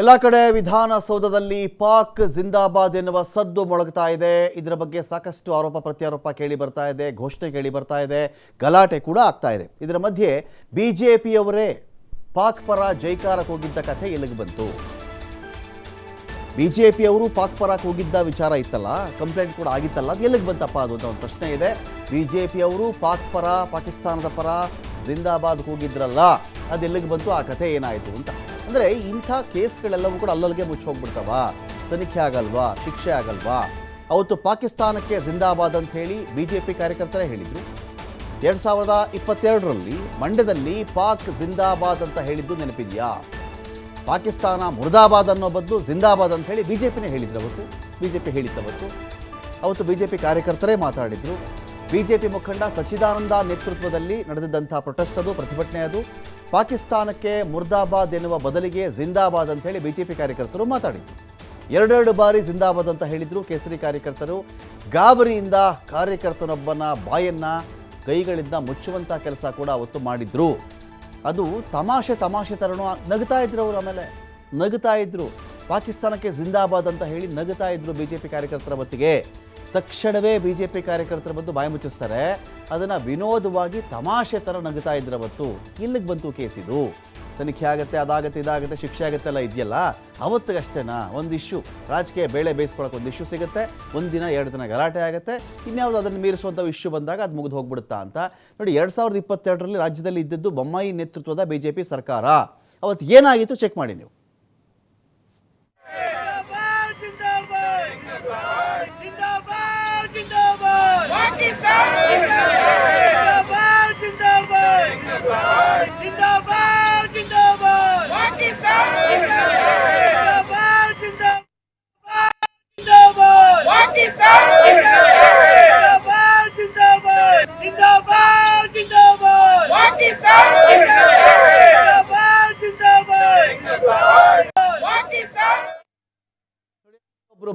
ಎಲ್ಲ ಕಡೆ ವಿಧಾನಸೌಧದಲ್ಲಿ ಪಾಕ್ ಜಿಂದಾಬಾದ್ ಎನ್ನುವ ಸದ್ದು ಮೊಳಗ್ತಾ ಇದೆ. ಇದರ ಬಗ್ಗೆ ಸಾಕಷ್ಟು ಆರೋಪ ಪ್ರತ್ಯಾರೋಪ ಕೇಳಿ ಬರ್ತಾ ಇದೆ, ಘೋಷಣೆ ಕೇಳಿ ಬರ್ತಾ ಇದೆ, ಗಲಾಟೆ ಕೂಡ ಆಗ್ತಾ ಇದೆ. ಇದರ ಮಧ್ಯೆ ಬಿ ಜೆ ಪಿಯವರೇ ಪಾಕ್ ಪರ ಜೈಕಾರಕ್ಕೆ ಹೋಗಿದ್ದ ಕಥೆ ಎಲ್ಲಿಗೆ ಬಂತು? ಬಿಜೆಪಿಯವರು ಪಾಕ್ ಪರ ಹೋಗಿದ್ದ ವಿಚಾರ ಇತ್ತಲ್ಲ ಕಂಪ್ಲೇಂಟ್ ಕೂಡ ಆಗಿತ್ತಲ್ಲ, ಅದು ಎಲ್ಲಿಗೆ ಬಂತಪ್ಪ ಅದು ಅಂತ ಒಂದು ಪ್ರಶ್ನೆ ಇದೆ. ಬಿಜೆಪಿಯವರು ಪಾಕ್ ಪರ, ಪಾಕಿಸ್ತಾನದ ಪರ ಜಿಂದಾಬಾದ್ ಹೋಗಿದ್ರಲ್ಲ, ಅದು ಎಲ್ಲಿಗೆ ಬಂತು, ಆ ಕಥೆ ಏನಾಯಿತು ಅಂತ. ಅಂದರೆ ಇಂಥ ಕೇಸ್ಗಳೆಲ್ಲವೂ ಕೂಡ ಅಲ್ಲಲ್ಲಿಗೆ ಮುಚ್ಚಿ ಹೋಗ್ಬಿಡ್ತಾವ? ತನಿಖೆ ಆಗಲ್ವಾ? ಶಿಕ್ಷೆ ಆಗಲ್ವಾ? ಅವತ್ತು ಪಾಕಿಸ್ತಾನಕ್ಕೆ ಜಿಂದಾಬಾದ್ ಅಂತ ಹೇಳಿ ಬಿಜೆಪಿ ಕಾರ್ಯಕರ್ತರೇ ಹೇಳಿದರು. ಎರಡು ಸಾವಿರದ ಇಪ್ಪತ್ತೆರಡರಲ್ಲಿ ಮಂಡ್ಯದಲ್ಲಿ ಪಾಕ್ ಜಿಂದಾಬಾದ್ ಅಂತ ಹೇಳಿದ್ದು ನೆನಪಿದೆಯಾ? ಪಾಕಿಸ್ತಾನ ಮುರ್ದಾಬಾದ್ ಅನ್ನೋ ಬದಲು ಜಿಂದಾಬಾದ್ ಅಂತ ಹೇಳಿ ಬಿ ಜೆ ಪಿನೇ ಹೇಳಿದ್ರು ಅವತ್ತು. ಬಿ ಜೆ ಪಿ ಹೇಳಿದ್ದವತ್ತು ಅವತ್ತು. ಅವತ್ತು ಬಿ ಜೆ ಪಿ ಕಾರ್ಯಕರ್ತರೇ ಮಾತಾಡಿದರು. ಬಿ ಜೆ ಪಿ ಮುಖಂಡ ಸಚ್ಚಿದಾನಂದ ನೇತೃತ್ವದಲ್ಲಿ ನಡೆದಿದ್ದಂಥ ಪ್ರೊಟೆಸ್ಟ್ ಅದು, ಪ್ರತಿಭಟನೆ ಅದು. ಪಾಕಿಸ್ತಾನಕ್ಕೆ ಮುರ್ದಾಬಾದ್ ಎನ್ನುವ ಬದಲಿಗೆ ಜಿಂದಾಬಾದ್ ಅಂತ ಹೇಳಿ ಬಿಜೆಪಿ ಕಾರ್ಯಕರ್ತರು ಮಾತಾಡಿದ್ರು. ಎರಡೆರಡು ಬಾರಿ ಜಿಂದಾಬಾದ್ ಅಂತ ಹೇಳಿದ್ರು ಕೇಸರಿ ಕಾರ್ಯಕರ್ತರು. ಗಾಬರಿಯಿಂದ ಕಾರ್ಯಕರ್ತನೊಬ್ಬನ ಬಾಯನ್ನ ಕೈಗಳಿಂದ ಮುಚ್ಚುವಂಥ ಕೆಲಸ ಕೂಡ ಅವತ್ತು ಮಾಡಿದ್ರು. ಅದು ತಮಾಷೆ ತಮಾಷೆ ತರನು ನಗ್ತಾ ಇದ್ರು ಅವರು ಆಮೇಲೆ. ನಗ್ತಾ ಇದ್ರು. ಪಾಕಿಸ್ತಾನಕ್ಕೆ ಜಿಂದಾಬಾದ್ ಅಂತ ಹೇಳಿ ನಗ್ತಾ ಇದ್ರು ಬಿ ಜೆ ಪಿ ಕಾರ್ಯಕರ್ತರ ಹೊತ್ತಿಗೆ ತಕ್ಷಣವೇ ಬಿ ಜೆ ಪಿ ಕಾರ್ಯಕರ್ತರ ಬಂದು ಬಾಯಿ ಮುಚ್ಚಿಸ್ತಾರೆ. ಅದನ್ನು ವಿನೋದವಾಗಿ ತಮಾಷೆ ಥರ ನಗುತ್ತಾ ಇದ್ರೆ ಅವತ್ತು ಇಲ್ಲಿಗೆ ಬಂತು ಕೇಸ್ ಇದು. ತನಿಖೆ ಆಗುತ್ತೆ, ಅದಾಗುತ್ತೆ, ಇದಾಗುತ್ತೆ, ಶಿಕ್ಷೆ ಆಗುತ್ತೆ ಎಲ್ಲ ಇದೆಯಲ್ಲ? ಅವತ್ತಿಗಷ್ಟೇನಾ ಒಂದು ಇಶ್ಯೂ ರಾಜಕೀಯ ಬೇಳೆ ಬೇಯಿಸ್ಕೊಳಕ್ಕೆ ಒಂದು ಇಶ್ಯೂ ಸಿಗುತ್ತೆ. ಒಂದು ದಿನ, ಎರಡು ದಿನ ಗಲಾಟೆ ಆಗುತ್ತೆ. ಇನ್ಯಾವುದು ಅದನ್ನು ಮೀರಿಸುವಂಥ ಇಶ್ಯೂ ಬಂದಾಗ ಅದು ಮುಗಿದು ಹೋಗ್ಬಿಡುತ್ತಾ ಅಂತ. ನೋಡಿ, ಎರಡು ಸಾವಿರದ ಇಪ್ಪತ್ತೆರಡರಲ್ಲಿ ರಾಜ್ಯದಲ್ಲಿ ಇದ್ದಿದ್ದು ಬೊಮ್ಮಾಯಿ ನೇತೃತ್ವದ ಬಿ ಜೆ ಪಿ ಸರ್ಕಾರ. ಅವತ್ತು ಏನಾಗಿತ್ತು? ಚೆಕ್ ಮಾಡಿ ನೀವು.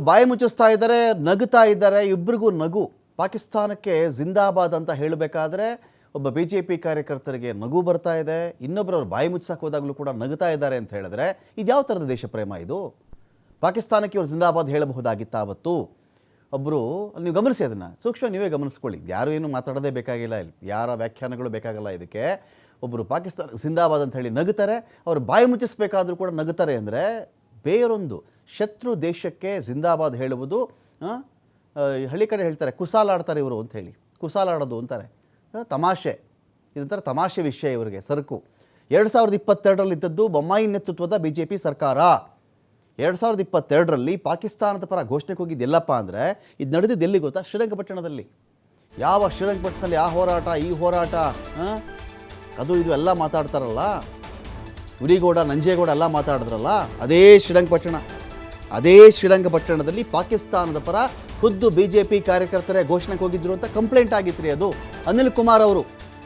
ಬಾಯಿ ಮುಚ್ಚಿಸ್ತಾ ಇದ್ದಾರೆ ನಗುತ್ತಾ ಇದ್ದಾರೆ ಇಬ್ಬರಿಗೂ ನಗು. ಪಾಕಿಸ್ತಾನಕ್ಕೆ ಜಿಂದಾಬಾದ್ ಅಂತ ಹೇಳಬೇಕಾದ್ರೆ ಒಬ್ಬ ಬಿ ಜೆ ಪಿ ಕಾರ್ಯಕರ್ತರಿಗೆ ನಗು ಬರ್ತಾ ಇದೆ ಇನ್ನೊಬ್ಬರವ್ರು ಬಾಯಿ ಮುಚ್ಚಾಕ್ ಹೋದಾಗಲೂ ಕೂಡ ನಗುತ್ತಾ ಇದ್ದಾರೆ ಅಂತ ಹೇಳಿದ್ರೆ ಇದು ಯಾವ ಥರದ ದೇಶ ಪ್ರೇಮ ಇದು? ಪಾಕಿಸ್ತಾನಕ್ಕೆ ಇವರು ಜಿಂದಾಬಾದ್ ಹೇಳಬಹುದಾಗಿತ್ತ ಅವತ್ತು? ಒಬ್ಬರು ನೀವು ಗಮನಿಸಿ ಅದನ್ನು. ಸೂಕ್ಷ್ಮ ನೀವೇ ಗಮನಿಸ್ಕೊಳ್ಳಿ. ಯಾರು ಏನು ಮಾತಾಡೋದೇ ಬೇಕಾಗಿಲ್ಲ. ಇಲ್ಲಿ ಯಾರ ವ್ಯಾಖ್ಯಾನಗಳು ಬೇಕಾಗಲ್ಲ ಇದಕ್ಕೆ. ಒಬ್ಬರು ಪಾಕಿಸ್ತಾನ ಜಿಂದಾಬಾದ್ ಅಂತ ಹೇಳಿ ನಗುತ್ತಾರೆ ಅವರು ಬಾಯಿ ಮುಚ್ಚಿಸ್ಬೇಕಾದ್ರೂ ಕೂಡ ನಗುತ್ತಾರೆ ಅಂದರೆ ಬೇರೊಂದು. ಶತ್ರು ದೇಶಕ್ಕೆ ಜಿಂದಾಬಾದ್ ಹೇಳುವುದು ಹಳ್ಳಿ ಕಡೆ ಹೇಳ್ತಾರೆ, ಕುಸಾಲಾಡ್ತಾರೆ ಇವರು ಅಂತ ಹೇಳಿ. ಕುಸಾಲಾಡೋದು ಅಂತಾರೆ. ತಮಾಷೆ. ಇದೊಂಥರ ತಮಾಷೆ ವಿಷಯ ಇವರಿಗೆ, ಸರಕು. ಎರಡು ಸಾವಿರದ ಇಪ್ಪತ್ತೆರಡರಲ್ಲಿ ಇದ್ದದ್ದು ಬೊಮ್ಮಾಯಿ ನೇತೃತ್ವದ ಬಿ ಜೆ ಪಿ ಸರ್ಕಾರ. ಎರಡು ಸಾವಿರದ ಇಪ್ಪತ್ತೆರಡರಲ್ಲಿ ಪಾಕಿಸ್ತಾನದ ಪರ ಘೋಷಣೆಗೆ ಹೋಗಿದ್ದು ಎಲ್ಲಪ್ಪ ಅಂದರೆ, ಇದು ನಡೆದಿದ್ದು ಎಲ್ಲಿ ಗೊತ್ತಾ? ಶ್ರೀರಂಗಪಟ್ಟಣದಲ್ಲಿ. ಯಾವ ಶ್ರೀರಂಗಪಟ್ಟಣದಲ್ಲಿ ಆ ಹೋರಾಟ, ಈ ಹೋರಾಟ? ಅದು ಇದು ಎಲ್ಲ ಮಾತಾಡ್ತಾರಲ್ಲ? ಉರಿಗೌಡ, ನಂಜೇಗೌಡ ಎಲ್ಲ ಮಾತಾಡಿದ್ರಲ್ಲ? ಅದೇ ಶ್ರೀರಂಗಪಟ್ಟಣ. ಅದೇ ಶ್ರೀರಂಗಪಟ್ಟಣದಲ್ಲಿ ಪಾಕಿಸ್ತಾನದ ಪರ ಖುದ್ದು ಬಿ ಜೆ ಪಿ ಕಾರ್ಯಕರ್ತರೇ ಘೋಷಣೆಗೆ ಹೋಗಿದ್ರು ಅಂತ ಕಂಪ್ಲೇಂಟ್ ಆಗಿತ್ತು ರೀ ಅದು. ಅನಿಲ್ ಕುಮಾರ್ ಅವರು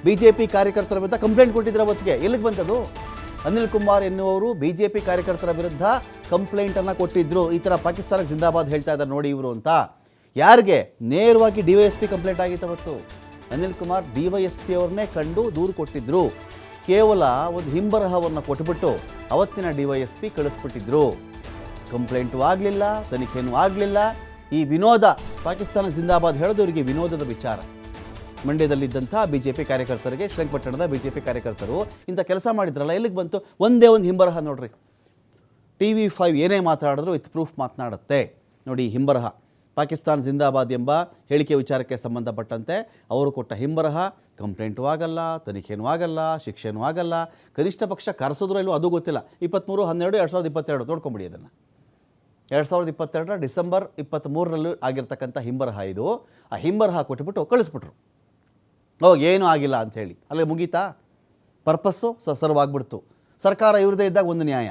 ಬಿ ಜೆ ಪಿ ಕಾರ್ಯಕರ್ತರ ವಿರುದ್ಧ ಕಂಪ್ಲೇಂಟ್ ಕೊಟ್ಟಿದ್ರು ಅವತ್ತಿಗೆ ಎಲ್ಲಿಗೆ ಬಂತದು? ಅನಿಲ್ ಕುಮಾರ್ ಎನ್ನುವರು ಬಿ ಜೆ ಪಿ ಕಾರ್ಯಕರ್ತರ ವಿರುದ್ಧ ಕಂಪ್ಲೇಂಟನ್ನು ಕೊಟ್ಟಿದ್ರು. ಈ ಥರ ಪಾಕಿಸ್ತಾನಕ್ಕೆ ಜಿಂದಾಬಾದ್ ಹೇಳ್ತಾ ಇದ್ದಾರೆ ನೋಡಿ ಇವರು ಅಂತ. ಯಾರಿಗೆ? ನೇರವಾಗಿ D Y S P complaint ಆಗಿತ್ತು ಅವತ್ತು. Anil Kumar D Y S P ಅವ್ರನ್ನೇ ಕಂಡು ದೂರು ಕೊಟ್ಟಿದ್ರು. ಕೇವಲ ಒಂದು ಹಿಂಬರಹವನ್ನು ಕೊಟ್ಬಿಟ್ಟು ಅವತ್ತಿನ ಡಿ ವೈ ಎಸ್ ಪಿ ಕಳಿಸ್ಬಿಟ್ಟಿದ್ರು. ಕಂಪ್ಲೇಂಟು ಆಗಲಿಲ್ಲ ತನಿಖೆಯೂ ಆಗಲಿಲ್ಲ. ಈ ವಿನೋದ, ಪಾಕಿಸ್ತಾನ ಜಿಂದಾಬಾದ್ ಹೇಳೋದು ಇವರಿಗೆ ವಿನೋದದ ವಿಚಾರ. ಮಂಡ್ಯದಲ್ಲಿದ್ದಂಥ ಬಿ ಜೆ ಪಿ ಕಾರ್ಯಕರ್ತರಿಗೆ ಶ್ರೀರಂಗಪಟ್ಟಣದ ಬಿ ಜೆ ಪಿ ಕಾರ್ಯಕರ್ತರು ಇಂಥ ಕೆಲಸ ಮಾಡಿದ್ರಲ್ಲ, ಎಲ್ಲಿಗೆ ಬಂತು? ಒಂದೇ ಒಂದು ಹಿಂಬರಹ ನೋಡ್ರಿ. ಟಿ ವಿ ಫೈವ್ ಏನೇ ಮಾತಾಡಿದ್ರು ವಿತ್ ಪ್ರೂಫ್ ಮಾತನಾಡುತ್ತೆ. ನೋಡಿ ಹಿಂಬರಹ. ಪಾಕಿಸ್ತಾನ ಜಿಂದಾಬಾದ್ ಎಂಬ ಹೇಳಿಕೆ ವಿಚಾರಕ್ಕೆ ಸಂಬಂಧಪಟ್ಟಂತೆ ಅವರು ಕೊಟ್ಟ ಹಿಂಬರಹ, ಕಂಪ್ಲೇಂಟು ಆಗಲ್ಲ, ತನಿಖೆನೂ ಆಗಲ್ಲ, ಶಿಕ್ಷೆನೂ ಆಗಲ್ಲ. ಕನಿಷ್ಠ ಪಕ್ಷ ಕರೆಸಿದ್ರು ಇಲ್ಲವೋ ಅದು ಗೊತ್ತಿಲ್ಲ. ಇಪ್ಪತ್ತ್ಮೂರು, ಹನ್ನೆರಡು, ಎರಡು ಸಾವಿರದ ಇಪ್ಪತ್ತೆರಡು, ನೋಡ್ಕೊಂಬಿಡಿ ಅದನ್ನು. ಎರಡು ಸಾವಿರದ ಇಪ್ಪತ್ತೆರಡರ ಡಿಸೆಂಬರ್ ಇಪ್ಪತ್ತ್ಮೂರರಲ್ಲಿ ಆಗಿರ್ತಕ್ಕಂಥ ಹಿಂಬರಹ ಇದು. ಆ ಹಿಂಬರಹ ಕೊಟ್ಬಿಟ್ಟು ಕಳಿಸ್ಬಿಟ್ರು. ಓ ಏನೂ ಆಗಿಲ್ಲ ಅಂಥೇಳಿ ಅಲ್ಲೇ ಮುಗೀತಾ? ಪರ್ಪಸ್ಸು ಸ ಸರ್ವ್ ಆಗ್ಬಿಡ್ತು ಸರ್ಕಾರ ಇವ್ರದೇ ಇದ್ದಾಗ ಒಂದು ನ್ಯಾಯ.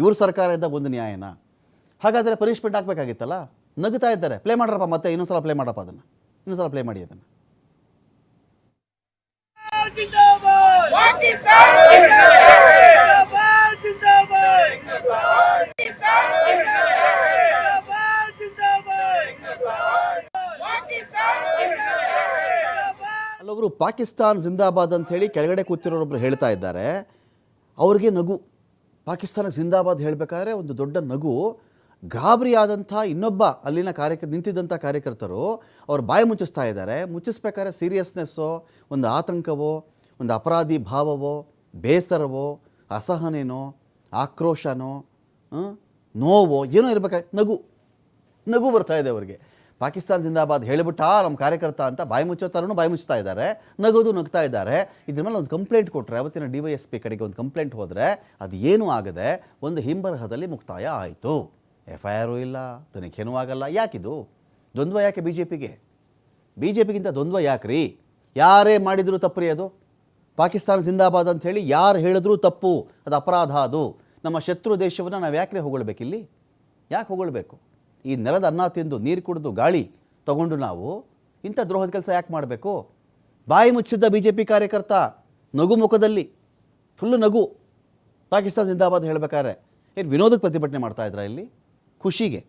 ಇವ್ರ ಸರ್ಕಾರ ಇದ್ದಾಗ ಒಂದು ನ್ಯಾಯನ? ಹಾಗಾದರೆ ಪನಿಷ್ಮೆಂಟ್ ಹಾಕ್ಬೇಕಾಗಿತ್ತಲ್ಲ? ನಗುತ್ತಾ ಇದ್ದಾರೆ. ಪ್ಲೇ ಮಾಡ್ರಪ್ಪ ಮತ್ತೆ ಇನ್ನೊಂದು ಸಲ ಪ್ಲೇ ಮಾಡಪ್ಪ ಅದನ್ನು. ಇನ್ನೊಂದು ಸಲ ಪ್ಲೇ ಮಾಡಿ ಅದನ್ನು. ಪಾಕಿಸ್ತಾನ ಅಲ್ಲೊಬ್ರು ಪಾಕಿಸ್ತಾನ್ ಜಿಂದಾಬಾದ್ ಅಂತ ಹೇಳಿ ಕೆಳಗಡೆ ಕೂತಿರೋರೊಬ್ರು ಹೇಳ್ತಾ ಇದ್ದಾರೆ. ಅವ್ರಿಗೆ ನಗು. ಪಾಕಿಸ್ತಾನ ಜಿಂದಾಬಾದ್ ಹೇಳಬೇಕಾದ್ರೆ ಒಂದು ದೊಡ್ಡ ನಗು. ಗಾಬರಿ ಇನ್ನೊಬ್ಬ ಅಲ್ಲಿನ ಕಾರ್ಯಕ್ರ, ನಿಂತಿದ್ದಂಥ ಕಾರ್ಯಕರ್ತರು ಅವ್ರು ಬಾಯಿ ಮುಚ್ಚಿಸ್ತಾ ಇದ್ದಾರೆ. ಮುಚ್ಚಿಸ್ಬೇಕಾದ್ರೆ ಸೀರಿಯಸ್ನೆಸ್ಸೋ, ಒಂದು ಆತಂಕವೋ, ಒಂದು ಅಪರಾಧಿ ಭಾವವೋ, ಬೇಸರವೋ, ಅಸಹನೇನೋ ಆಕ್ರೋಶನೋ ನೋವೋ, ಏನೋ ಇರಬೇಕಾ, ನಗು ನಗು ಬರ್ತಾ ಇದೆ ಅವರಿಗೆ. ಪಾಕಿಸ್ತಾನ ಜಿಂದಾಬಾದ್ ಹೇಳಿಬಿಟ್ಟ ನಮ್ಮ ಕಾರ್ಯಕರ್ತ ಅಂತ ಬಾಯಿ ಮುಚ್ಚೋ ಥರನೂ ಬಾಯಿ ಮುಚ್ತಾ ಇದ್ದಾರೆ, ನಗೋದು ನಗ್ತಾ ಇದ್ದಾರೆ. ಇದ್ರ ಮೇಲೆ ಒಂದು ಕಂಪ್ಲೇಂಟ್ ಕೊಟ್ಟರೆ ಅವತ್ತಿನ ಡಿ ವೈ ಎಸ್ ಪಿ ಕಡೆಗೆ ಒಂದು ಕಂಪ್ಲೇಂಟ್ ಹೋದರೆ, ಅದು ಏನೂ ಆಗದೆ ಒಂದು ಹಿಂಬರಹದಲ್ಲಿ ಮುಕ್ತಾಯ ಆಯಿತು. ಎಫ್ ಐ ಆರು ಇಲ್ಲ, ತನಿಖೆನೂ ಆಗಲ್ಲ. ಯಾಕಿದು? ದ್ವಂದ್ವ ಯಾಕೆ ಬಿ ಜೆ ಪಿಗೆ ಬಿ ಜೆ ಪಿಗಿಂತ ದ್ವಂದ್ವ ಯಾಕ್ರಿ? ಯಾರೇ ಮಾಡಿದರೂ ತಪ್ಪು ರೀ ಅದು? ಪಾಕಿಸ್ತಾನ ಜಿಂದಾಬಾದ್ ಅಂತ ಹೇಳಿ ಯಾರು ಹೇಳಿದ್ರೂ ತಪ್ಪು, ಅದು ಅಪರಾಧ ಅದು. ನಮ್ಮ ಶತ್ರು ದೇಶವನ್ನು ನಾವು ಯಾಕೆ ಹೊಗಳ್ಬೇಕಿಲ್ಲಿ ಯಾಕೆ ಹೊಗಳ್ಬೇಕು? ಈ ನೆಲದ ಅನ್ನ ತಿಂದು ನೀರು ಕುಡಿದು ಗಾಳಿ ತಗೊಂಡು ನಾವು ಇಂಥ ದ್ರೋಹದ ಕೆಲಸ ಯಾಕೆ ಮಾಡಬೇಕು? ಬಾಯಿ ಮುಚ್ಚಿದ್ದ ಬಿ ಜೆ ಪಿ ಕಾರ್ಯಕರ್ತ ನಗು ಮುಖದಲ್ಲಿ, ಫುಲ್ಲು ನಗು ಪಾಕಿಸ್ತಾನ ಜಿಂದಾಬಾದ್ ಹೇಳಬೇಕಾದ್ರೆ. ಏನು ವಿನೋದಕ್ಕೆ ಪ್ರತಿಭಟನೆ ಮಾಡ್ತಾ ಇದ್ರ ಇಲ್ಲಿ? ಖುಷಿಗೆ.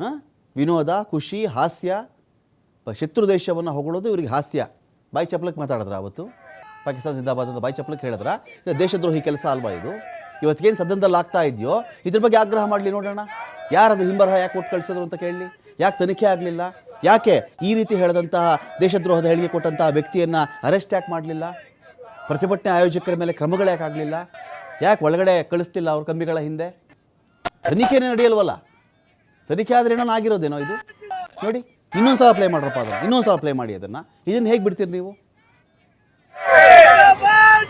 ಹಾಂ? ವಿನೋದ, ಖುಷಿ, ಹಾಸ್ಯ ಶತ್ರು ದೇಶವನ್ನು ಹೊಗಳೋದು ಇವರಿಗೆ ಹಾಸ್ಯ. ಬಾಯಿ ಚಪ್ಪಲಕ್ಕೆ ಮಾತಾಡಿದ್ರ ಅವತ್ತು? ಪಾಕಿಸ್ತಾನ ಜಿಂದಾಬಾದ್ ಅಂತ ಬಾಯಿ ಚಪ್ಪಲಕ್ಕೆ ಹೇಳಿದ್ರ ದೇಶದ್ರೋಹಿ ಕೆಲಸ ಅಲ್ವಾ ಇದು? ಇವತ್ತಿಗೇನು ಸದನದಲ್ಲಿ ಆಗ್ತಾ ಇದೆಯೋ? ಇದ್ರ ಬಗ್ಗೆ ಆಗ್ರಹ ಮಾಡಲಿ ನೋಡೋಣ. ಯಾರದು ಹಿಂಬರಹ ಯಾಕೆ ಕೊಟ್ಟು ಕಳಿಸಿದ್ರು ಅಂತ ಕೇಳಲಿ? ಯಾಕೆ ತನಿಖೆ ಆಗಲಿಲ್ಲ? ಯಾಕೆ ಈ ರೀತಿ ಹೇಳಿದಂತಹ ದೇಶದ್ರೋಹದ ಹೇಳಿಕೆ ಕೊಟ್ಟಂತಹ ವ್ಯಕ್ತಿಯನ್ನು ಅರೆಸ್ಟ್ ಯಾಕೆ ಮಾಡಲಿಲ್ಲ? ಪ್ರತಿಭಟನೆ ಆಯೋಜಕರ ಮೇಲೆ ಕ್ರಮಗಳು ಯಾಕೆ ಆಗಲಿಲ್ಲ? ಯಾಕೆ ಒಳಗಡೆ ಕಳಿಸ್ತಿಲ್ಲ ಅವ್ರ ಕಂಬಿಗಳ ಹಿಂದೆ? ತನಿಖೆನೇ ನಡೆಯಲ್ವಲ್ಲ? ತನಿಖೆ ಆದ್ರೆ ಏನೋ ಆಗಿರೋದೇನೋ ಇದು? ನೋಡಿ ಇನ್ನೊಂದು ಸಲ ಪ್ಲೇ ಮಾಡ್ರಪ್ಪ ಅದನ್ನು ಇನ್ನೊಂದು ಸಲ ಪ್ಲೇ ಮಾಡಿ ಅದನ್ನು. ಇದನ್ನು ಹೇಗೆ ಬಿಡ್ತೀರಿ ನೀವು?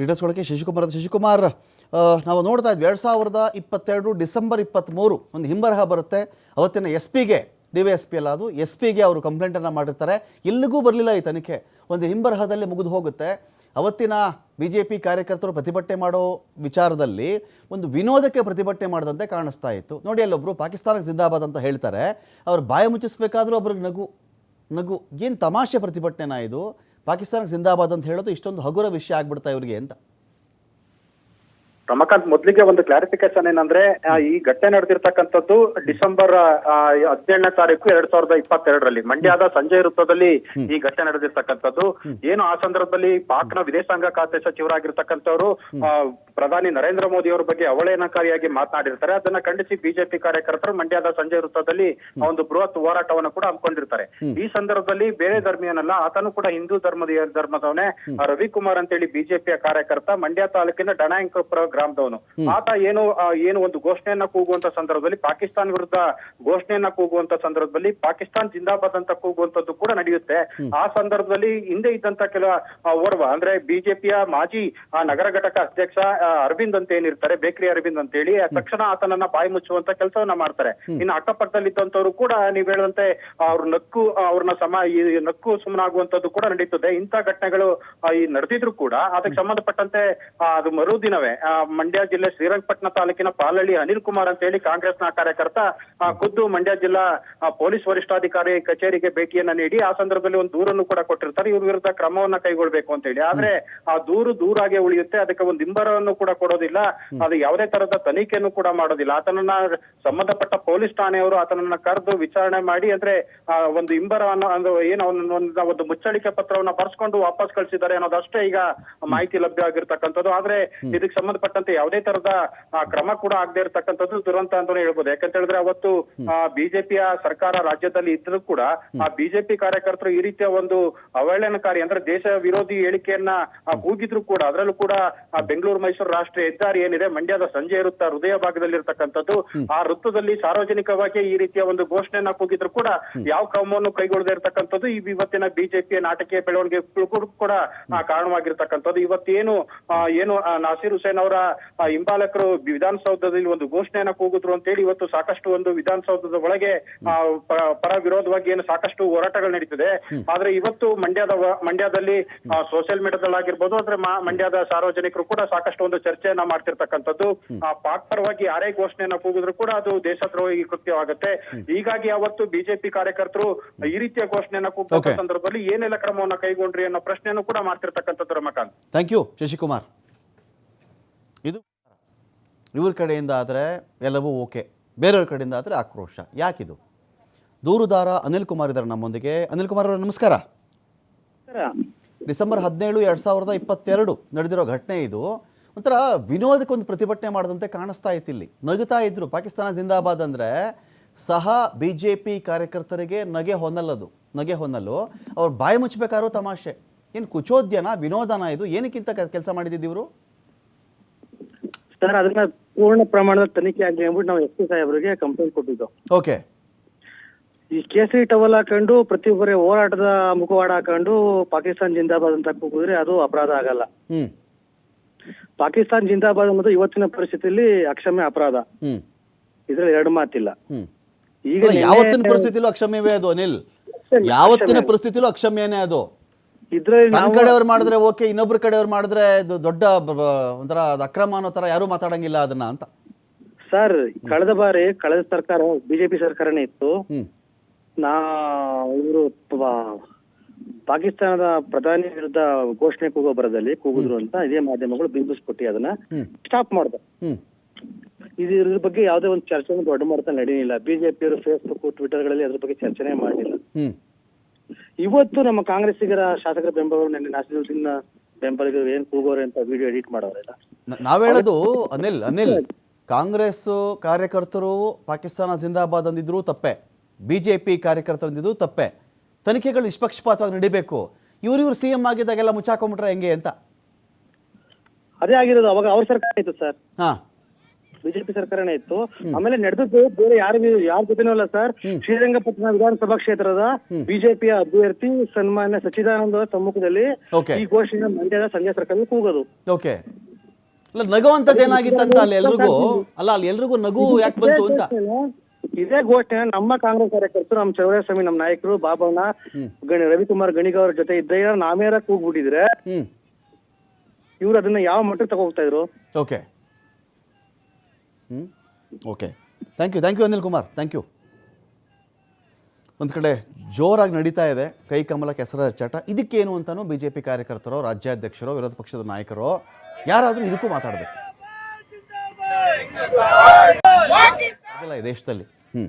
ಲೀಡರ್ಸ್ ಒಳಗೆ ಶಶಿಕುಮಾರ್. ಶಶಿಕುಮಾರ್ ನಾವು ನೋಡ್ತಾ ಇದ್ವಿ ಎರಡು ಸಾವಿರದ ಇಪ್ಪತ್ತೆರಡು ಡಿಸೆಂಬರ್ ಇಪ್ಪತ್ತ್ಮೂರು ಒಂದು ಹಿಂಬರಹ ಬರುತ್ತೆ. ಅವತ್ತಿನ ಎಸ್ ಪಿಗೆ ಡಿ ವೈ ಎಸ್ ಪಿ ಅಲ್ಲ ಅದು ಎಸ್ ಪಿಗೆ ಅವರು ಕಂಪ್ಲೇಂಟನ್ನು ಮಾಡಿರ್ತಾರೆ. ಎಲ್ಲಿಗೂ ಬರಲಿಲ್ಲ ಈ ತನಿಖೆ. ಒಂದು ಹಿಂಬರಹದಲ್ಲಿ ಮುಗಿದು ಹೋಗುತ್ತೆ. ಅವತ್ತಿನ ಬಿ ಜೆ ಪಿ ಕಾರ್ಯಕರ್ತರು ಪ್ರತಿಭಟನೆ ಮಾಡೋ ವಿಚಾರದಲ್ಲಿ ಒಂದು ವಿನೋದಕ್ಕೆ ಪ್ರತಿಭಟನೆ ಮಾಡಿದಂತೆ ಕಾಣಿಸ್ತಾ ಇತ್ತು. ನೋಡಿ ಅಲ್ಲೊಬ್ಬರು ಪಾಕಿಸ್ತಾನಕ್ಕೆ ಜಿಂದಾಬಾದ್ ಅಂತ ಹೇಳ್ತಾರೆ. ಅವ್ರು ಬಾಯ ಮುಚ್ಚಿಸ್ಬೇಕಾದ್ರೂ ಒಬ್ರಿಗೆ ನಗು ನಗು. ಏನು ತಮಾಷೆ ಪ್ರತಿಭಟನೆನಾ ಇದು? ಪಾಕಿಸ್ತಾನಕ್ಕೆ ಜಿಂದಾಬಾದ್ ಅಂತ ಹೇಳೋದು ಇಷ್ಟೊಂದು ಹಗುರ ವಿಷಯ ಆಗ್ಬಿಡ್ತಾ ಇವ್ರಿಗೆ ಅಂತ ರಮಕಾಂತ್, ಮೊದ್ಲಿಗೆ ಒಂದು ಕ್ಲಾರಿಫಿಕೇಶನ್ ಏನಂದ್ರೆ ಈ ಘಟನೆ ನಡೆದಿರ್ತಕ್ಕಂಥದ್ದು ಡಿಸೆಂಬರ್ ಹದಿನೇಳನೇ ತಾರೀಕು ಎರಡ್ ಸಾವಿರದ ಇಪ್ಪತ್ತೆರಡರಲ್ಲಿ. ಮಂಡ್ಯದ ಸಂಜೆ ವೃತ್ತದಲ್ಲಿ ಈ ಘಟನೆ ನಡೆದಿರ್ತಕ್ಕಂಥದ್ದು. ಏನು ಆ ಸಂದರ್ಭದಲ್ಲಿ ಪಾಕ್ನ ವಿದೇಶಾಂಗ ಖಾತೆ ಸಚಿವರಾಗಿರ್ತಕ್ಕಂಥವ್ರು ಪ್ರಧಾನಿ ನರೇಂದ್ರ ಮೋದಿ ಅವರ ಬಗ್ಗೆ ಅವಹೇಳನಕಾರಿಯಾಗಿ ಮಾತನಾಡಿರ್ತಾರೆ. ಅದನ್ನ ಖಂಡಿಸಿ ಬಿಜೆಪಿ ಕಾರ್ಯಕರ್ತರು ಮಂಡ್ಯದ ಸಂಜೆ ವೃತ್ತದಲ್ಲಿ ಒಂದು ಬೃಹತ್ ಹೋರಾಟವನ್ನು ಕೂಡ ಹಮ್ಮಿಕೊಂಡಿರ್ತಾರೆ. ಈ ಸಂದರ್ಭದಲ್ಲಿ ಬೇರೆ ಧರ್ಮೀಯನಲ್ಲ, ಆತನು ಕೂಡ ಹಿಂದೂ ಧರ್ಮದ, ಧರ್ಮದವನೇ. ರವಿಕುಮಾರ್ ಅಂತೇಳಿ ಬಿಜೆಪಿಯ ಕಾರ್ಯಕರ್ತ, ಮಂಡ್ಯ ತಾಲೂಕಿನ ಡಣಾಂಕಪುರ ಗ್ರಾಮದವನು. ಆತ ಏನು ಏನು ಒಂದು ಘೋಷಣೆಯನ್ನ ಕೂಗುವಂತ ಸಂದರ್ಭದಲ್ಲಿ ಪಾಕಿಸ್ತಾನ ವಿರುದ್ಧ ಘೋಷಣೆಯನ್ನ ಕೂಗುವಂತ ಸಂದರ್ಭದಲ್ಲಿ ಪಾಕಿಸ್ತಾನ್ ಜಿಂದಾಬಾದ್ ಅಂತ ಕೂಗುವಂತದ್ದು ಕೂಡ ನಡೆಯುತ್ತೆ. ಆ ಸಂದರ್ಭದಲ್ಲಿ ಹಿಂದೆ ಇದ್ದಂತ ಕೆಲ ಓರ್ವ ಅಂದ್ರೆ ಬಿಜೆಪಿಯ ಮಾಜಿ ನಗರ ಘಟಕ ಅಧ್ಯಕ್ಷ ಅರವಿಂದ್ ಅಂತ ಏನಿರ್ತಾರೆ ಬೇಕರಿ ಅರವಿಂದ್ ಅಂತ ಹೇಳಿ ತಕ್ಷಣ ಆತನನ್ನ ಬಾಯಿ ಮುಚ್ಚುವಂತ ಕೆಲಸವನ್ನ ಮಾಡ್ತಾರೆ. ಇನ್ನು ಅಕ್ಕಪಕ್ಕದಲ್ಲಿ ಇದ್ದಂತವ್ರು ಕೂಡ ನೀವ್ ಹೇಳುವಂತೆ ಅವ್ರ ನಕ್ಕು ಅವ್ರನ್ನ ಸಮ ಈ ನಕ್ಕು ಸುಮ್ಮನಾಗುವಂತದ್ದು ಕೂಡ ನಡೀತದೆ. ಇಂಥ ಘಟನೆಗಳು ಈ ನಡೆದಿದ್ರು ಕೂಡ ಅದಕ್ಕೆ ಸಂಬಂಧಪಟ್ಟಂತೆ ಅದು ಮರುದಿನವೇ. ಆ, ಮಂಡ್ಯ ಜಿಲ್ಲೆ ಶ್ರೀರಂಗಪಟ್ಟಣ ತಾಲೂಕಿನ ಪಾಲಳ್ಳಿ ಅನಿಲ್ ಕುಮಾರ್ ಅಂತ ಹೇಳಿ ಕಾಂಗ್ರೆಸ್ನ ಕಾರ್ಯಕರ್ತ ಆ, ಖುದ್ದು ಮಂಡ್ಯ ಜಿಲ್ಲಾ ಪೊಲೀಸ್ ವರಿಷ್ಠಾಧಿಕಾರಿ ಕಚೇರಿಗೆ ಭೇಟಿಯನ್ನ ನೀಡಿ ಆ ಸಂದರ್ಭದಲ್ಲಿ ಒಂದು ದೂರನ್ನು ಕೂಡ ಕೊಟ್ಟಿರ್ತಾರೆ. ಇವ್ರ ವಿರುದ್ಧ ಕ್ರಮವನ್ನ ಕೈಗೊಳ್ಬೇಕು ಅಂತ ಹೇಳಿ. ಆದ್ರೆ ಆ ದೂರು ದೂರಾಗೆ ಉಳಿಯುತ್ತೆ. ಅದಕ್ಕೆ ಒಂದು ಹಿಂಬರವನ್ನು ಕೂಡ ಕೊಡೋದಿಲ್ಲ. ಅದು ಯಾವುದೇ ತರದ ತನಿಖೆಯನ್ನು ಕೂಡ ಮಾಡೋದಿಲ್ಲ. ಆತನನ್ನ ಸಂಬಂಧಪಟ್ಟ ಪೊಲೀಸ್ ಠಾಣೆಯವರು ಆತನನ್ನ ಕರೆದು ವಿಚಾರಣೆ ಮಾಡಿ ಅಂದ್ರೆ ಆ, ಒಂದು ಇಂಬರ ಅನ್ನೋ ಏನು ಅವನ ಒಂದು ಒಂದು ಮುಚ್ಚಳಿಕೆ ಪತ್ರವನ್ನ ಬರ್ಸ್ಕೊಂಡು ವಾಪಸ್ ಕಳಿಸಿದ್ದಾರೆ ಅನ್ನೋದಷ್ಟೇ ಈಗ ಮಾಹಿತಿ ಲಭ್ಯ ಆಗಿರ್ತಕ್ಕಂಥದ್ದು. ಆದ್ರೆ ಇದಕ್ಕೆ ಸಂಬಂಧಪಟ್ಟಂತೆ ಯಾವುದೇ ತರದ ಕ್ರಮ ಕೂಡ ಆಗದೆ ಇರತಕ್ಕಂಥದ್ದು ದುರಂತ ಅಂತಾನೆ ಹೇಳ್ಬೋದು. ಯಾಕಂತ ಹೇಳಿದ್ರೆ ಅವತ್ತು ಬಿಜೆಪಿಯ ಸರ್ಕಾರ ರಾಜ್ಯದಲ್ಲಿ ಇದ್ರೂ ಕೂಡ, ಆ, ಬಿಜೆಪಿ ಕಾರ್ಯಕರ್ತರು ಈ ರೀತಿಯ ಒಂದು ಅವಹೇಳನಕಾರಿ ಅಂದ್ರೆ ದೇಶ ವಿರೋಧಿ ಹೇಳಿಕೆಯನ್ನ ಕೂಗಿದ್ರು ಕೂಡ, ಅದರಲ್ಲೂ ಕೂಡ ಬೆಂಗಳೂರು ಮೈಸೂರು ರಾಷ್ಟ್ರೀಯ ಹೆದ್ದಾರಿ ಏನಿದೆ, ಮಂಡ್ಯದ ಸಂಜೆ ಇರುತ್ತಾ ಹೃದಯ ಭಾಗದಲ್ಲಿ ಇರತಕ್ಕಂಥದ್ದು, ಆ ವೃತ್ತದಲ್ಲಿ ಸಾರ್ವಜನಿಕವಾಗಿ ಈ ರೀತಿಯ ಒಂದು ಘೋಷಣೆಯನ್ನ ಕೂಗಿದ್ರು ಕೂಡ, ಯಾವ ಕ್ರಮವನ್ನು ಕೈಗೊಳ್ಳದೆ ಇರತಕ್ಕಂಥದ್ದು, ಈ ಇವತ್ತಿನ ಬಿಜೆಪಿಯ ನಾಟಕೀಯ ಬೆಳವಣಿಗೆ ಕೂಡ ಕಾರಣವಾಗಿರ್ತಕ್ಕಂಥದ್ದು. ಇವತ್ತೇನು ಏನು ನಾಸೀರ್ ಹುಸೇನ್ ಅವರ ಹಿಂಬಾಲಕರು ವಿಧಾನಸೌಧದಲ್ಲಿ ಒಂದು ಘೋಷಣೆಯನ್ನ ಕೂಗಿದ್ರು ಅಂತ ಹೇಳಿ ಇವತ್ತು ಸಾಕಷ್ಟು ಒಂದು ವಿಧಾನಸೌಧದ ಒಳಗೆ ಪರ ವಿರೋಧವಾಗಿ ಏನು ಸಾಕಷ್ಟು ಹೋರಾಟಗಳು ನಡೀತಿದೆ. ಆದ್ರೆ ಇವತ್ತು ಮಂಡ್ಯದ ಮಂಡ್ಯದಲ್ಲಿ ಸೋಷಿಯಲ್ ಮೀಡಿಯಾದಲ್ಲಾಗಿರ್ಬೋದು ಆದ್ರೆ ಮ- ಮಂಡ್ಯದ ಸಾರ್ವಜನಿಕರು ಕೂಡ ಸಾಕಷ್ಟು ಒಂದು ಚರ್ಚೆಯನ್ನ ಮಾಡ್ತಿರ್ತಕ್ಕಂಥದ್ದು. ಆ ಪಾಕ್ ಪರವಾಗಿ ಯಾರೇ ಘೋಷಣೆಯನ್ನ ಕೂಗಿದ್ರು ಕೂಡ ಅದು ದೇಶದ್ರೋಹಿ ಕೃತ್ಯವಾಗುತ್ತೆ. ಹೀಗಾಗಿ ಅವತ್ತು ಬಿಜೆಪಿ ಕಾರ್ಯಕರ್ತರು ಈ ರೀತಿಯ ಘೋಷಣೆಯನ್ನ ಕೂಗುವಂತ ಸಂದರ್ಭದಲ್ಲಿ ಏನೆಲ್ಲ ಕ್ರಮವನ್ನು ಕೈಗೊಂಡ್ರಿ ಅನ್ನೋ ಪ್ರಶ್ನೆಯನ್ನು ಕೂಡ ಮಾಡ್ತಿರ್ತಕ್ಕಂಥದ್ದು ರಮಕಾಂತ್. Thank you Shashikumar. ಇದು ಇವ್ರ ಕಡೆಯಿಂದ ಆದರೆ ಎಲ್ಲವೂ ಓಕೆ. ಬೇರೆಯವ್ರ ಕಡೆಯಿಂದ ಆದರೆ ಆಕ್ರೋಶ. ಯಾಕಿದು? ದೂರುದಾರ ಅನಿಲ್ ಕುಮಾರ್ ಇದ್ದಾರೆ ನಮ್ಮೊಂದಿಗೆ. ಅನಿಲ್ ಕುಮಾರ್ ಅವರ ನಮಸ್ಕಾರ. ಡಿಸೆಂಬರ್ ಹದಿನೇಳು ಎರಡು ಸಾವಿರದ ಇಪ್ಪತ್ತೆರಡು ನಡೆದಿರೋ ಘಟನೆ ಇದು. ಒಂಥರ ವಿನೋದಕ್ಕೊಂದು ಪ್ರತಿಭಟನೆ ಮಾಡಿದಂತೆ ಕಾಣಿಸ್ತಾ ಇತ್ತು ಇಲ್ಲಿ. ನಗುತ್ತಾ ಇದ್ರು. ಪಾಕಿಸ್ತಾನ ಜಿಂದಾಬಾದ್ ಅಂದರೆ ಸಹ ಬಿ ಜೆ ಪಿ ಕಾರ್ಯಕರ್ತರಿಗೆ ನಗೆ ಹೊನ್ನಲ್ಲದು ನಗೆ ಹೊನ್ನಲು ಅವ್ರು ಬಾಯಿ ಮುಚ್ಚಬೇಕಾದ್ರೂ ತಮಾಷೆ. ಏನು ಕುಚೋದ್ಯನ ವಿನೋದನ ಇದು? ಏನಕ್ಕಿಂತ ಕೆಲಸ ಮಾಡಿದ್ದಿದ್ದು ಇವರು? ಸರ್ ಅದನ್ನ ಪೂರ್ಣ ಪ್ರಮಾಣದ ತನಿಖೆ ಆಗ್ಲಿ ಅಂದ್ಬಿಟ್ಟು ನಾವು ಎಸ್ ಪಿ ಸಾಹೇಬರಿಗೆ ಕಂಪ್ಲೇಂಟ್ ಕೊಟ್ಟಿದ್ದು. ಓಕೆ. ಈ ಕೇಸರಿ ಟವಲ್ ಹಾಕೊಂಡು ಪ್ರತಿಯೊಬ್ಬರೇ ಹೋರಾಟದ ಮುಖವಾಡ ಹಾಕೊಂಡು ಪಾಕಿಸ್ತಾನ್ ಜಿಂದಾಬಾದ್ ಅಂತ ಕೂಗಿದ್ರೆ ಅದು ಅಪರಾಧ ಆಗಲ್ಲ. ಪಾಕಿಸ್ತಾನ್ ಜಿಂದಾಬಾದ್ ಅನ್ನೋದು ಇವತ್ತಿನ ಪರಿಸ್ಥಿತಿಯಲ್ಲಿ ಅಕ್ಷಮ್ಯ ಅಪರಾಧ. ಇದ್ರಲ್ಲಿ ಎರಡು ಮಾತಿಲ್ಲ. ಈಗ ಅಲ್ಲ, ಯಾವತ್ತಿನ ಪರಿಸ್ಥಿತಿಯಲ್ಲೂ ಅಕ್ಷಮ್ಯವೇ ಅದು ಅನಿಲ್? ಯಾವತ್ತಿನ ಪರಿಸ್ಥಿತಿಲೂ ಅಕ್ಷಮ್ಯನೇ ಅದು? ಇದ್ರಲ್ಲಿ ಕಡೆಯವ್ರು ಮಾಡಿದ್ರೆ ಓಕೆ ಇನ್ನೊಬ್ರ ಕಡೆಯವ್ರು ಮಾಡಿದ್ರೆ ಇದು ದೊಡ್ಡ ಒಂಥರ ಅಕ್ರಮ ಅನ್ನೋ ತರ ಯಾರು ಮಾತಾಡಂಗಿಲ್ಲ ಅದನ್ನ ಅಂತ. ಸರ್ ಕಳೆದ ಬಾರಿ ಕಳೆದ ಸರ್ಕಾರ ಬಿಜೆಪಿ ಸರ್ಕಾರನೇ ಇತ್ತು. ನಾ ಇವರು ಪಾಕಿಸ್ತಾನದ ಪ್ರಧಾನಿ ವಿರುದ್ಧ ಘೋಷಣೆ ಕೂಗೋ ಬರದಲ್ಲಿ ಕೂಗಿದ್ರು ಅಂತ ಇದೇ ಮಾಧ್ಯಮಗಳು ಬಿಂಬಿಸ್ಕೊಟ್ಟಿ ಅದನ್ನ ಸ್ಟಾಪ್ ಮಾಡ್ದೆ. ಇದ್ರ ಬಗ್ಗೆ ಯಾವುದೇ ಒಂದು ಚರ್ಚೆ ದೊಡ್ಡ ಮಾಡ್ತಾ ನಡೀಲಿಲ್ಲ. ಬಿಜೆಪಿಯವರು ಫೇಸ್ಬುಕ್ ಟ್ವಿಟರ್ಗಳಲ್ಲಿ ಅದ್ರ ಬಗ್ಗೆ ಚರ್ಚೆನೇ ಮಾಡಲಿಲ್ಲ ಇವತ್ತು ನಮ್ಮ ಕಾಂಗ್ರೆಸ್ಸಿಗರ ಶಾಸಕರ ಬೆಂಬಲವನ್ನು ನಿನ್ನೆ ಸಿಂಗ್ ಬೆಂಬಲಿಗರು ಏನ್ ಕೂಗೋರೆ ಅಂತ ವಿಡಿಯೋ ಎಡಿಟ್ ಮಾಡೋರೆಲ್ಲ ನಾವ್ ಹೇಳೋದು ಅನಿಲ್ ಅನಿಲ್ ಕಾಂಗ್ರೆಸ್ ಕಾರ್ಯಕರ್ತರು ಪಾಕಿಸ್ತಾನ ಜಿಂದಾಬಾದ್ ಅಂದಿದ್ರು ತಪ್ಪೆ. ಬಿಜೆಪಿ ಕಾರ್ಯಕರ್ತರು ಅಂದಿದ್ರು ತಪ್ಪೆ. ತನಿಖೆಗಳು ನಿಷ್ಪಕ್ಷಪಾತವಾಗಿ ನಡಿಬೇಕು. ಇವ್ರು ಇವ್ರು ಸಿ ಎಂ ಆಗಿದ್ದಾಗೆಲ್ಲ ಮುಚ್ಚಾಕೊಂಬಿಟ್ರೆ ಹೆಂಗೆ ಅಂತ? ಅದೇ ಆಗಿರೋದು ಅವಾಗ ಅವ್ರ ಸರ್ಕಾರ ಆಯ್ತು ಸರ್. ಹಾಂ. ಬಿಜೆಪಿ ಸರ್ಕಾರನೇ ಇತ್ತು. ಆಮೇಲೆ ನಡೆದದ್ದು ಬೇರೆ ಯಾರ ಯಾರ ಜೊತೆನೂ ಅಲ್ಲ ಸರ್. ಶ್ರೀರಂಗಪಟ್ಟಣ ವಿಧಾನಸಭಾ ಕ್ಷೇತ್ರದ ಬಿಜೆಪಿಯ ಅಭ್ಯರ್ಥಿ ಸನ್ಮಾನ್ಯ ಸಚ್ಚಿದಾನಂದ ಸಮ್ಮುಖದಲ್ಲಿ ಈ ಘೋಷಣೆ ಮಂಡ್ಯದ ಸಂಜೆ ಸರ್ಕಾರ ಕೂಗೋದು. ಓಕೆ. ಅಲ್ಲ ನಗು ಅಂತದ್ದು ಏನಾಗಿತ್ತಂತ ಅಲ್ಲಿ ಎಲ್ರಿಗೂ ಅಲ್ಲ ಅಲ್ಲಿ ಎಲ್ರಿಗೂ ನಗು ಯಾಕೆ ಬಂತು ಅಂತ? ಇದೇ ಘೋಷಣೆ ನಮ್ಮ ಕಾಂಗ್ರೆಸ್ ಕಾರ್ಯಕರ್ತರು ನಮ್ಮ ಚೌರಸ್ವಾಮಿ ನಮ್ಮ ನಾಯಕರು ಬಾಬಣ್ಣ ಗಣಿ ರವಿಕುಮಾರ್ ಗಣಿಗ ಅವ್ರ ಜೊತೆ ಇದ್ದ ನಾವೇರ ಕೂಗ್ಬಿಟ್ಟಿದ್ರೆ ಇವ್ರು ಅದನ್ನ ಯಾವ ಮಟ್ಟಕ್ಕೆ ತಗೋಗ್ತಾ ಇದ್ರು? Okay. Okay thank you thank you Anil Kumar thank you ಒಂದು ಕಡೆ ಜೋರಾಗಿ ನಡೀತಾ ಇದೆ. ಕೈ, ಕಮಲ, ಕೆಸರ, ಚಟ. ಇದಕ್ಕೇನು ಅಂತಲೂ ಬಿ ಜೆ ಪಿ ಕಾರ್ಯಕರ್ತರೋ, ರಾಜ್ಯಾಧ್ಯಕ್ಷರೋ, ವಿರೋಧ ಪಕ್ಷದ ನಾಯಕರೋ ಯಾರಾದರೂ ಇದಕ್ಕೂ ಮಾತಾಡಬೇಕು! ಅದೆಲ್ಲ ಈ ದೇಶದಲ್ಲಿ. ಹ್ಞೂ!